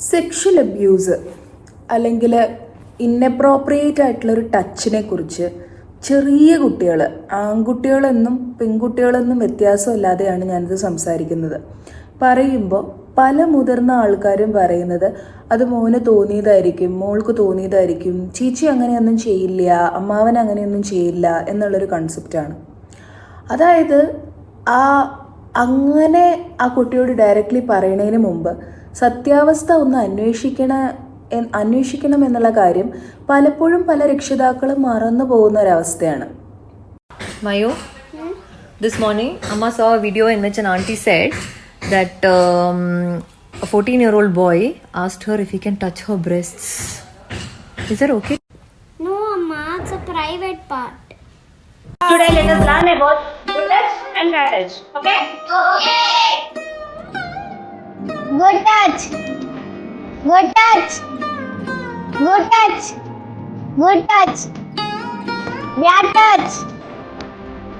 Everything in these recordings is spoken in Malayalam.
സെക്ഷൽ അബ്യൂസ് അല്ലെങ്കിൽ ഇന്നപ്രോപ്രിയേറ്റ് ആയിട്ടുള്ളൊരു ടച്ചിനെ കുറിച്ച് ചെറിയ കുട്ടികൾ ആൺകുട്ടികളെന്നും പെൺകുട്ടികളെന്നും വ്യത്യാസമില്ലാതെയാണ് ഞാനിത് സംസാരിക്കുന്നത്. പറയുമ്പോൾ പല മുതിർന്ന ആൾക്കാരും പറയുന്നത് അത് മോന് തോന്നിയതായിരിക്കും മോൾക്ക് തോന്നിയതായിരിക്കും ചേച്ചി അങ്ങനെയൊന്നും ചെയ്യില്ല അമ്മാവൻ അങ്ങനെയൊന്നും ചെയ്യില്ല എന്നുള്ളൊരു കൺസെപ്റ്റാണ് അതായത് ആ അങ്ങനെ ആ കുട്ടിയോട് ഡയറക്റ്റ്ലി പറയണതിന് മുമ്പ് സത്യാവസ്ഥ ഒന്ന് അന്വേഷിക്കണ അന്വേഷിക്കണം എന്നുള്ള കാര്യം പലപ്പോഴും പല രക്ഷിതാക്കളും മറന്നു പോകുന്ന ഒരവസ്ഥയാണ് മയോ this morning Amma saw a video in which an auntie said that um, a 14 year old boy asked her if he can touch her breasts. Is that okay? No, Amma, it's a private part. Today let us learn about good touch and bad touch. Okay? Good touch. Good touch. Good touch. Bad touch.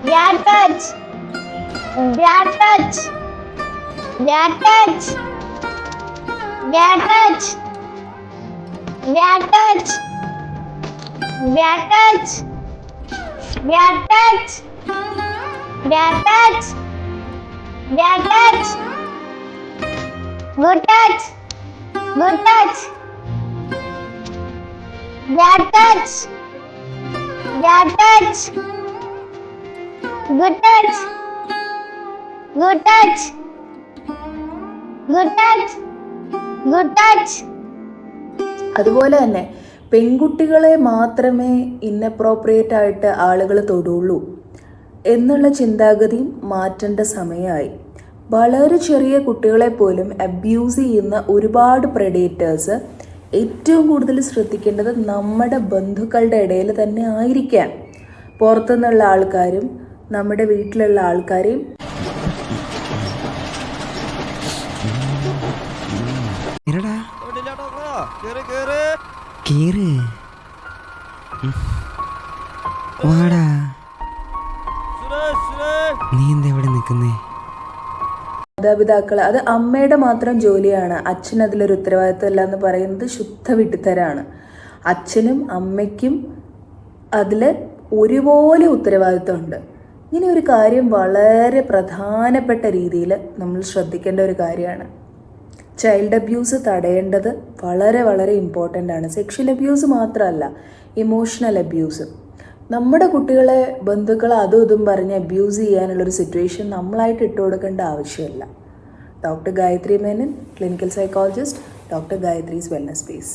Bad touch. Bad touch. Bad touch. Bad touch. Bad touch. Bad touch. Bad touch. Bad touch. Bad touch. Good touch. Good touch. Bad touch. Bad touch. Good touch. Good touch. Good touch. Good touch. അതുപോലെ തന്നെ പെൺകുട്ടികളെ മാത്രമേ ഇന്നപ്രോപ്രിയേറ്റ് ആയിട്ട് ആളുകൾ തൊടുള്ളൂ എന്നുള്ള ചിന്താഗതി മാറ്റേണ്ട സമയമായി വളരെ ചെറിയ കുട്ടികളെ പോലും അബ്യൂസ് ചെയ്യുന്ന ഒരുപാട് പ്രഡേറ്റേഴ്സ് ഏറ്റവും കൂടുതൽ ശ്രദ്ധിക്കേണ്ടത് നമ്മുടെ ബന്ധുക്കളുടെ ഇടയിൽ തന്നെ ആയിരിക്കാം. പുറത്തുനിന്നുള്ള ആൾക്കാരും നമ്മുടെ വീട്ടിലുള്ള ആൾക്കാരെയും നീ എന്താ ഇവിടെ നിക്കുന്നേ മാതാപിതാക്കൾ അത് അമ്മയുടെ മാത്രം ജോലിയാണ്. അച്ഛൻ അതിലൊരു ഉത്തരവാദിത്തമില്ല എന്ന് പറയുന്നത് ശുദ്ധ വിട്ടിത്തരാണ് അച്ഛനും അമ്മയ്ക്കും അതിൽ ഒരുപോലെ ഉത്തരവാദിത്തമുണ്ട് ഇങ്ങനെ ഒരു കാര്യം വളരെ പ്രധാനപ്പെട്ട രീതിയിൽ നമ്മൾ ശ്രദ്ധിക്കേണ്ട ഒരു കാര്യമാണ്. ചൈൽഡ് അബ്യൂസ് തടയേണ്ടത് വളരെ വളരെ ഇമ്പോർട്ടന്റ് ആണ്. സെക്ഷൽ അബ്യൂസ് മാത്രമല്ല ഇമോഷണൽ അബ്യൂസ്. നമ്മുടെ കുട്ടികളെ ബന്ധുക്കളെ അതും ഇതും പറഞ്ഞ് അബ്യൂസ് ചെയ്യാനുള്ളൊരു സിറ്റുവേഷൻ നമ്മളായിട്ട് ഇട്ട് കൊടുക്കേണ്ട ആവശ്യമില്ല. Doctor Gayathri Menon clinical psychologist doctor Gayathri's wellness space